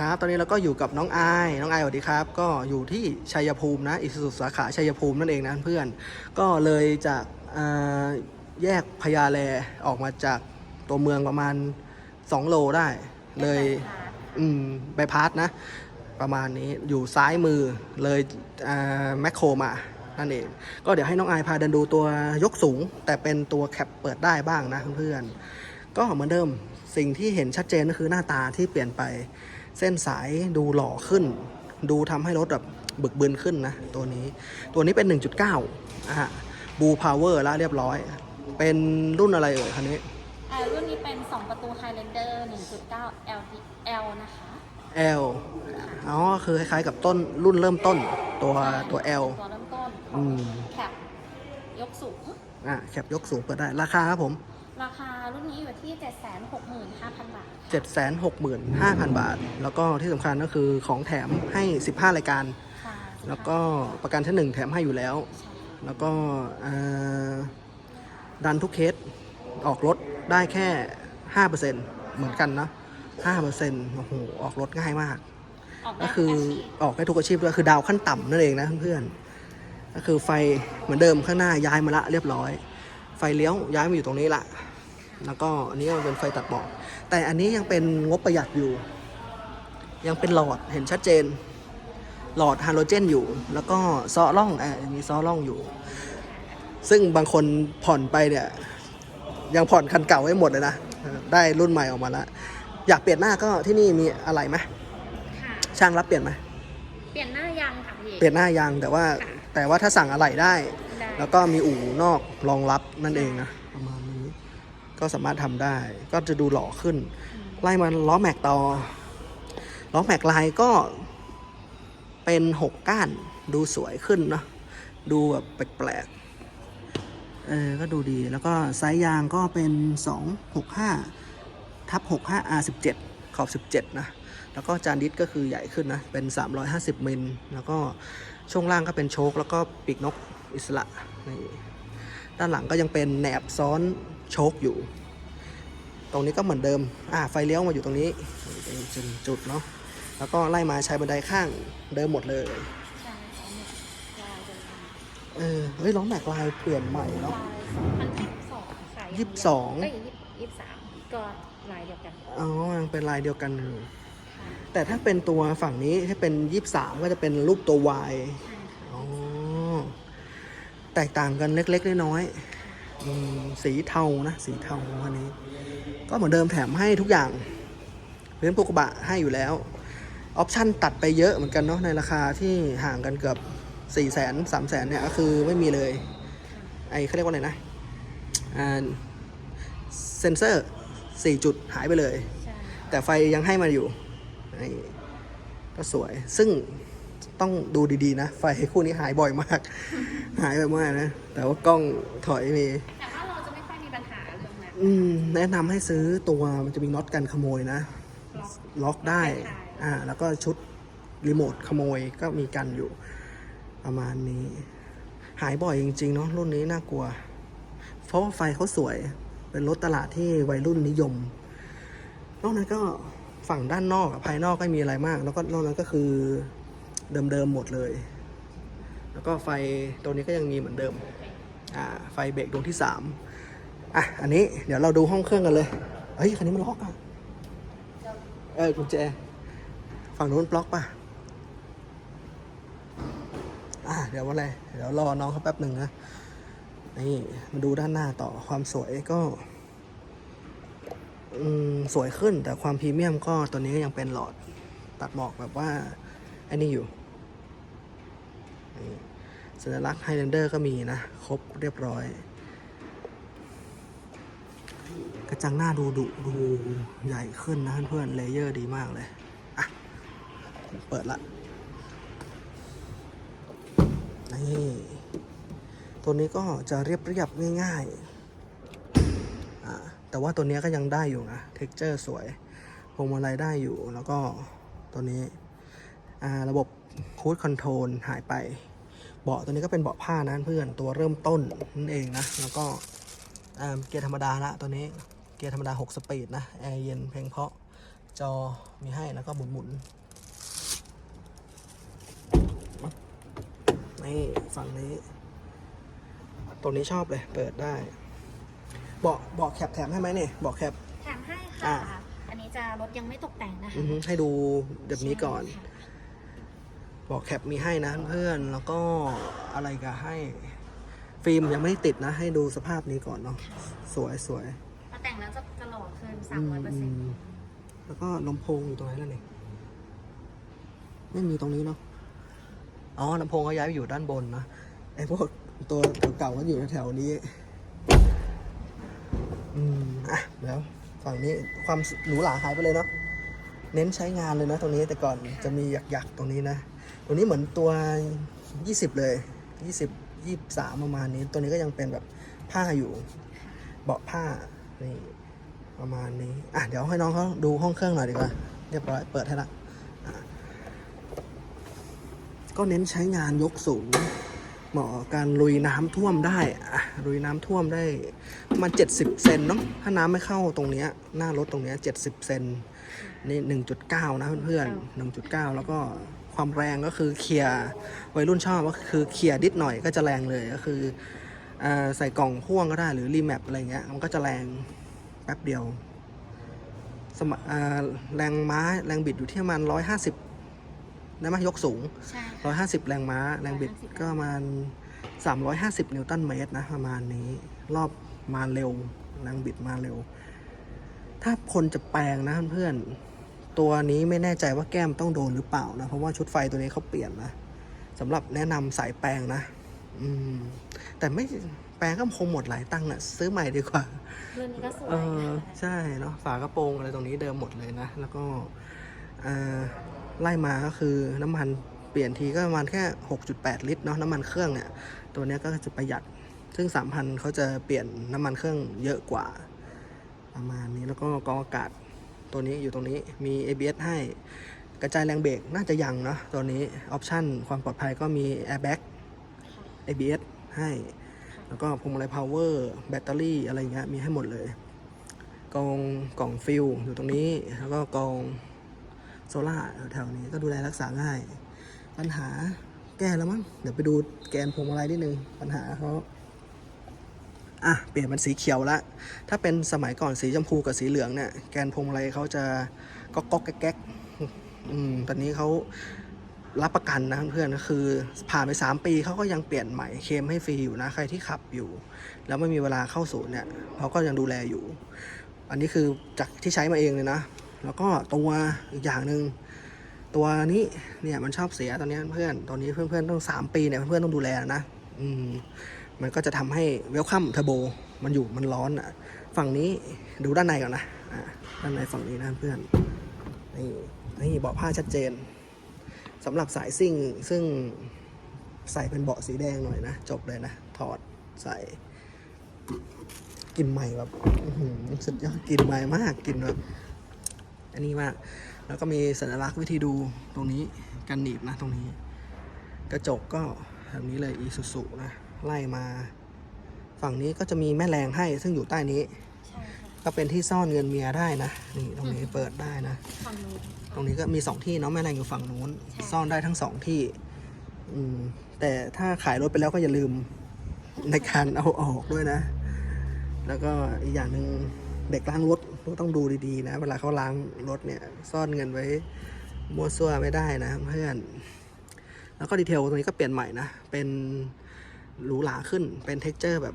ครับ ตอนนี้เราก็อยู่กับน้องอายน้องอายสวัสดีครับ ก็อยู่ที่ชัยภูมินะ อิสุสุสาขาชัยภูมินั่นเองนะเพื่อน ก็เลยจากอ่าแยกพญาแลออกมาจากตัวเมืองประมาณ 2 โลได้ เลยอืมใบพัดนะ ประมาณนี้อยู่ซ้ายมือเลยอ่าแมคโครมานั่นเอง ก็เดี๋ยวให้น้องอายพาเดินดูตัวยกสูง แต่เป็นตัวแคปเปิดได้บ้างนะเพื่อนๆก็เหมือนเดิมสิ่งที่เห็นชัดเจนก็คือหน้าตาที่เปลี่ยนไป เส้นสายดูหล่อขึ้น ดูทำให้รถแบบบึกบึนขึ้นนะ ตัวนี้ตัวนี้เป็น 1.9อะบูพาวเวอร์แล้วเรียบร้อย เป็นรุ่นอะไรเอ่ยคันนี้อ่ารุ่นนี้เป็น 2 ประตู Highlander 1.9 L L นะคะ L อ๋อ คือคล้ายๆกับต้นรุ่นเริ่มต้นตัวตัว L ตัวเริ่มต้นอืมแคปยกสูงอะแคปยกสูงเปิดได้ราคาครับผม ราคารุ่นนี้อยู่ที่ 765,000 บาท 765,000 บาท แล้วก็ที่สำคัญก็คือของแถมให้ 15 รายการ ค่ะแล้วก็ประกันชั้นหนึ่งแถมให้อยู่แล้ว ใช่แล้วก็เอ่อดันทุกเคสออกรถได้แค่ 5%เหมือนกันนะ5%โอ้โห ออกรถง่ายมาก ออกได้ก็คือทุกาชีพออกได้ทุกอาชีพด้วยคือดาวขั้นต่ำนั่นเองนะเพื่อนๆก็คือไฟเหมือนเดิมข้างหน้าย้ายมาละเรียบร้อย ไฟเลี้ยวย้ายมาอยู่ตรงนี้ละ แล้วก็อันนี้มันเป็นไฟตัดหมอกแต่อันนี้ยังเป็นงบประหยัดอยู่ ยังเป็นหลอดเห็นชัดเจน หลอดฮาโลเจนอยู่ แล้วก็ซอล่องอะมีซอล่องอยู่ ซึ่งบางคนผ่อนไปเนี่ย ยังผ่อนคันเก่าให้หมดเลยนะได้รุ่นใหม่ออกมาแล้วอยากเปลี่ยนหน้าก็ที่นี่มีอะไรไหมค่ะช่างรับเปลี่ยนไหมเปลี่ยนหน้ายางค่ะพี่เปลี่ยนหน้ายางแต่ว่าค่ะแต่ว่าถ้าสั่งอะไหล่ได้ได้ แล้วก็มีอู่นอกรองรับนั่นเองนะประมาณนี้ ก็สามารถทำได้ ก็จะดูหล่อขึ้น ไล่มาล้อแม็กต่อ ล้อแม็กลายก็เป็นหกก้านดูสวยขึ้นเนอะดูแบบแปลกๆเออก็ดูดีแล้วก็ไซส์ยางก็เป็น 265ทับ65 R17 ขอบ 17 นะ แล้วก็จานดิสก็คือใหญ่ขึ้นนะ เป็น 350มิลแล้วก็ช่วงล่างก็เป็นโชคแล้วก็ปีกนกอิสระนี่ด้านหลังก็ยังเป็นแหนบซ้อน โชคอยู่ ตรงนี้ก็เหมือนเดิม อ่า ไฟเลี้ยวมาอยู่ตรงนี้เป็นจุดจุดเนาะ แล้วก็ไล่มาใช้บันไดข้างเดิมหมดเลยใช่ค่ะเนี่ยลายเดิมเออ เฮ้ยล้อแม็กลายเปลี่ยนใหม่เนาะลายพันยี่สิบสองค่ะยี่สิบสองเอ้ยยี่สิบสามก็ลายเดียวกัน อ๋อยังเป็นลายเดียวกันอยู่ค่ะแต่ถ้าเป็นตัวฝั่งนี้ถ้าเป็นยี่สามก็จะเป็นรูปตัว Y ใช่ค่ะอ๋อแตกต่างกันเล็กๆน้อยๆอืม สีเทานะสีเทาอันนี้ ก็เหมือนเดิมแถมให้ทุกอย่างพื้นปูกระบะให้อยู่แล้วออปชั่นตัดไปเยอะเหมือนกันเนาะในราคาที่ห่างกันเกือบ4ี่แสนสามแสนเนี่ยก็คือไม่มีเลยไอเขาเรียกว่าอะไรนะอ่าเซนเซอร์ 4 จุดหายไปเลยใช่แต่ไฟยังให้มาอยู่นี่ก็สวย ซึ่งต้องดูดีๆนะ ไฟคู่นี้หายบ่อยมาก หายบ่อยมากนะ แต่ว่ากล้องถอยมี องนั้นอืมแนะนำให้ซื้อตัวมันจะมีน็อตกันขโมยนะ ล็อกล็อกได้ใช่อ่า แล้วก็ชุดรีโมทขโมยก็มีกันอยู่ ประมาณนี้ หายบ่อยจริง ๆ เนาะรุ่นนี้น่ากลัว เพราะว่าไฟเขาสวย เป็นรถตลาดที่วัยรุ่นนิยม นอกนั้นก็ฝั่งด้านนอกอะภายนอกก็มีอะไรมาก แล้วก็นอกนั้นก็คือเดิมๆหมดเลย แล้วก็ไฟตัวนี้ก็ยังมีเหมือนเดิม อ่า ไฟเบรกดวงที่สาม อะ อันนี้เดี๋ยวเราดูห้องเครื่องกันเลย เฮ้ย คันนี้มันล็อกอะ เออกุญแจ ฝั่งนู้นบล็อกป่ะ อะ เดี๋ยวว่าอะไร เดี๋ยวรอน้องเขาแป๊บหนึ่งนะ นี่ มาดูด้านหน้าต่อ ความสวยก็ อืม สวยขึ้น แต่ความพรีเมียมก็ตัวนี้ก็ยังเป็นหลอด ตัดหมอกแบบว่าอ้นี่อยู่นี่สัญลักษณ์ไฮแลนเดอร์ก็มีนะ ครบเรียบร้อย กระจังหน้าดูดุดูใหญ่ขึ้นนะเพื่อนๆเลเยอร์ดีมากเลยอะเปิดละนี่ตัวนี้ก็จะเรียบเรียบง่ายๆอ่าแต่ว่าตัวนี้ก็ยังได้อยู่นะเท็กเจอร์สวยพวงมาลัยได้อยู่แล้วก็ตัวนี้ระบบคูดคอนโทรลหายไป เบาะตัวนี้ก็เป็นเบาะผ้านะเพื่อนตัวเริ่มต้นนั่นเองนะ แล้วก็ เกียร์ธรรมดาละตัวนี้เกียร์ธรรมดา 6 สปีดนะ แอร์เย็นเพลงเพราะจอมีให้แล้วก็หมุนหมุนนี่ฝั่งนี้ ตัวนี้ชอบเลย เปิดได้เบาะเบาะแคปแถมให้ไหมเนี่ยเบาะแคปแถมให้อ่าค่ะ อันนี้จะรถยังไม่ตกแต่งนะคะอือฮึให้ดูแบบนี้ก่อนใช่ค่ะเบาะแคปมีให้นะเพื่อนแล้วก็อะไรก็ให้ ฟิล์มยังไม่ได้ติดนะ ให้ดูสภาพนี้ก่อนเนาะสวยสวยพอแต่งแล้วจะจะหล่อขึ้นอืม300เปอร์อืเซ็นต์มแล้วก็ลำโพงอยู่ตรงไหนแล้วเนี่ยไม่มีตรงนี้เนาะอ๋อลำโพงเขาย้ายไปอยู่ด้านบนนะไอ้พวกตัวเก่าๆก็อยู่แถวๆนี้ อืมอะเดี๋ยวฝั่งนี้ความหรูหราหายไปเลยเนาะเน้นใช้งานเลยนะตรงนี้แต่ก่อนจะมีหยักๆตรงนี้นะตัวนี้เหมือนตัว 20 เลย 20 23ประมาณนี้ ตัวนี้ก็ยังเป็นแบบผ้าอยู่ เบาะผ้านี่ประมาณนี้ อะ เดี๋ยวให้น้องเขาดูห้องเครื่องหน่อยดีกว่า เรียบร้อย เปิดให้ละก็เน้นใช้งานยกสูง เหมาะการลุยน้ำท่วมได้อะลุยน้ำท่วมได้ประมาณ70เซนเนาะ ถ้าน้ำไม่เข้าตรงเนี้ย หน้ารถตรงเนี้ย70เซนนี่1.9นะเพื่อนๆ1.9แล้วก็ ความแรงก็คือเคลียร์วัยรุ่นชอบก็คือเคลียร์นิดหน่อยก็จะแรงเลยก็คืออ่าใส่กล่องพ่วงก็ได้หรือรีแมปอะไรเงี้ยมันก็จะแรงแป๊บเดียวสมอ่าแรงม้าแรงบิดอยู่ที่ประมาณร้อยห้าสิบได้ไหมยกสูงใช่ร้อค่ะยห้าสิบแรงม้า แรงบิด150ก็ประมาณสามร้อยห้าสิบนิวตันเมตรนะประมาณนี้ รอบมาเร็ว แรงบิดมาเร็ว ถ้าคนจะแปลงนะเพื่อนๆ ตัวนี้ไม่แน่ใจว่าแก้มต้องโดนหรือเปล่านะ เพราะว่าชุดไฟตัวนี้เขาเปลี่ยนนะสำหรับแนะนำสายแปลงนะ อืม แต่ไม่แปลงก็คงหมดหลายตังค์อะซื้อใหม่ดีกว่า เรื่องนี้ก็สวยเออนะคะใช่เนาะฝากระโปรงอะไรตรงนี้เดิมหมดเลยนะ แล้วก็อ่าไล่มาก็คือน้ำมันเปลี่ยนทีก็ประมาณแค่ 6.8 ลิตรเนาะน้ำมันเครื่องเนี่ย ตัวเนี้ยก็จะประหยัด ซึ่ง 3,000เขาจะเปลี่ยนน้ำมันเครื่องเยอะกว่า ประมาณนี้แล้วก็กรองอากาศ ตัวนี้อยู่ตรงนี้มี ABS ให้กระจายแรงเบรกน่าจะยังเนาะตัวนี้ออปชั่นความปลอดภัยก็มี airbag ABS ให้ แล้วก็พวงมาลัยพาวเวอร์แบตเตอรี่อะไรเงี้ยมีให้หมดเลยกองกล่องฟิลอยู่ตรงนี้ แล้วก็กองโซล่าร์แถวๆนี้ก็ดูแลรักษาง่าย ปัญหาแก้แล้วมั้งเดี๋ยวไปดูแกนพวงมาลัยนิดนึงปัญหาเขา อะเปลี่ยนเป็นสีเขียวละถ้าเป็นสมัยก่อนสีชมพูกับสีเหลืองเนี่ยแกนพวงมาลัยเขาจะก๊อกก๊อกแก๊กอืมตอนนี้เขารับประกันนะเพื่อนก็คือผ่านไป 3 ปีเขาก็ยังเปลี่ยนใหม่เคมให้ฟรีอยู่นะ ใครที่ขับอยู่ แล้วไม่มีเวลาเข้าศูนย์เนี่ยเขาก็ยังดูแลอยู่ อันนี้คือจากที่ใช้มาเองเลยนะ แล้วก็ตัวอีกอย่างหนึ่งตัวนี้เนี่ยมันชอบเสียตอนนี้เพื่อนตอนนี้เพื่อนๆต้อง 3 ปีเนี่ยเพื่อนๆต้องดูแลนะ อืม มันก็จะทำให้เวลคัมเทอร์โบมันอยู่มันร้อนอะ ฝั่งนี้ดูด้านในก่อนนะด้านในฝั่งนี้นะเพื่อน นี่นี่เบาะผ้าชัดเจนสำหรับสายซิ่งซึ่งใส่เป็นเบาะสีแดงหน่อยนะ จบเลยนะ ถอดใส่กลิ่นใหม่แบบสุดยอดกลิ่นใหม่มากกลิ่นแบบอันนี้มาก แล้วก็มีสัญลักษณ์วิธีดูตรงนี้กันหนีบนะตรงนี้ กระจกก็แบบนี้เลยอีซูซุนะ ไล่มา ฝั่งนี้ก็จะมีแม่แรงให้ซึ่งอยู่ใต้นี้ ใช่ค่ะก็เป็นที่ซ่อนเงินเมียได้นะ นี่ตรงนี้เปิดได้นะ ฝั่งนู้น ตรงนี้ก็มีสองที่เนาะแม่แรงอยู่ฝั่งนู้น ใช่ ซ่อนได้ทั้งสองที่ อืม แต่ถ้าขายรถไปแล้วก็อย่าลืม ในการเอาออกด้วยนะ แล้วก็อีกอย่างหนึ่งเด็กล้างรถก็ต้องดูดีๆนะ เวลาเขาล้างรถเนี่ย ซ่อนเงินไว้มั่วซั่วไม่ได้นะเพื่อน แล้วก็ดีเทลตรงนี้ก็เปลี่ยนใหม่นะ เป็น หรูหราขึ้นเป็นเท็กเจอร์แบบ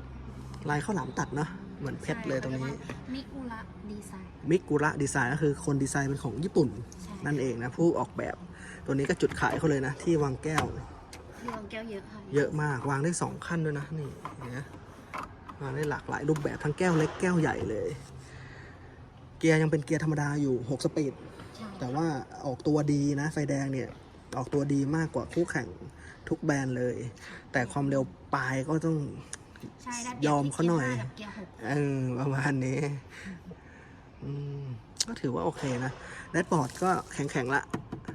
ลายข้าวหลามตัดเนาะเหมือนเพชรเลยตรงนี้ มิกุระดีไซน์ มิกุระดีไซน์ก็คือคนดีไซน์เป็นของญี่ปุ่น ใช่ นั่นเองนะ ผู้ออกแบบตัวนี้ก็จุดขายเขาเลยนะ ที่วางแก้วที่วางแก้วเยอะค่ะเยอะมากวางได้สองขั้นด้วยนะ นี่เห็นไหมวางได้หลากหลายรูปแบบทั้งแก้วเล็กแก้วใหญ่เลย เกียร์ยังเป็นเกียร์ธรรมดาอยู่ 6 สปีด ใช่แต่ว่าออกตัวดีนะ ไฟแดงเนี่ย ออกตัวดีมากกว่าคู่แข่ง ทุกแบรนด์เลย แต่ความเร็วปลายก็ต้องใช่ได้ยอมเขาหน่อยกับเกียร์หกเออประมาณนี้อืมก็ถือว่าโอเคนะแดชบอร์ดก็แข็งแข็งๆละ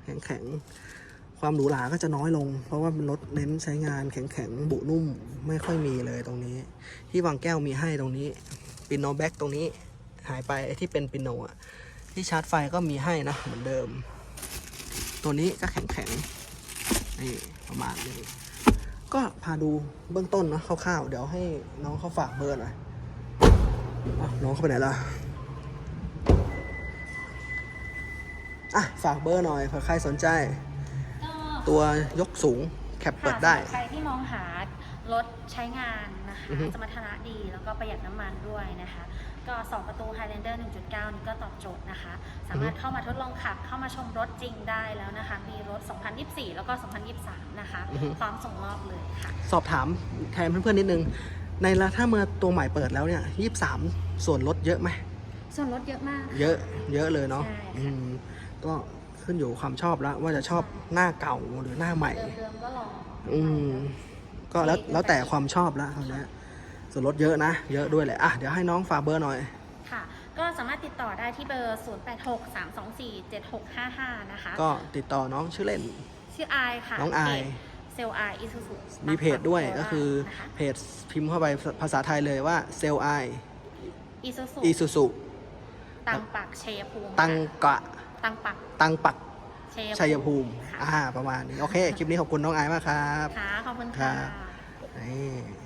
แข็งแข็งๆ ความหรูหราก็จะน้อยลง เพราะว่าเป็นรถเน้นใช้งานแข็งแข็งๆ บุนุ่มไม่ค่อยมีเลยตรงนี้ ที่วางแก้วมีให้ตรงนี้ปิโนแบ็กตรงนี้หายไปไอ้ที่เป็นปิโนอะที่ชาร์จไฟก็มีให้นะเหมือนเดิม ตัวนี้ก็แข็งแข็งๆ นี่ประมาณนี้ก็พาดูเบื้องต้นนะคร่าวๆ เดี๋ยวให้น้องเขาฝากเบอร์หน่อยน้องเขาไปไหนล่ะอะฝากเบอร์หน่อยเผื่อใครสนใจ ก็ตัวยกสูงแคปเปิดค่ะได้สำหรับใครที่มองหา รถใช้งานนะคะอือฮึสมรรถนะดีแล้วก็ประหยัดน้ำมันด้วยนะคะ ก็ 2 ประตู Highlander 1.9 นี่ก็ตอบโจทย์นะคะ สามารถเข้ามาทดลองขับ เข้ามาชมรถจริงได้แล้วนะคะ มีรถ 2024 แล้วก็ 2023 นะคะอือฮึพร้อมส่งมอบเลยค่ะ สอบถามแทนเพื่อนๆนิดนึง ในละถ้าเมื่อตัวใหม่เปิดแล้วเนี่ยยี่สามส่วนลดเยอะไหมส่วนลดเยอะมาก เยอะเยอะเลยเนาะใช่ค่ะอืมก็ขึ้นอยู่ความชอบแล้วว่าจะชอบหน้าเก่าหรือหน้าใหม่เดิมๆก็ลองอืม ก็แล้วแล้วแต่ความชอบแล้วตอนนี้ส่วนลดเยอะนะ เยอะด้วยแหละอะเดี๋ยวให้น้องฝากเบอร์หน่อย ค่ะ ก็สามารถติดต่อได้ที่เบอร์ 0863247655 นะคะ ก็ติดต่อน้องชื่อเล่น ชื่ออายค่ะ น้องอายเซลไออีซูซูมีเพจด้วยก็คือนะคะเพจพิมพ์เข้าไปภาษาไทยเลยว่าเซลไออีซูซูอีซูซูตังปักชัยภูมิตังกะตังปักตังปักชัยภูมิค่ะอ่า ประมาณนี้ โอเค คลิปนี้ขอบคุณน้องไอายมากครับ ค่ะ ขอบคุณครัค่ะ บนี่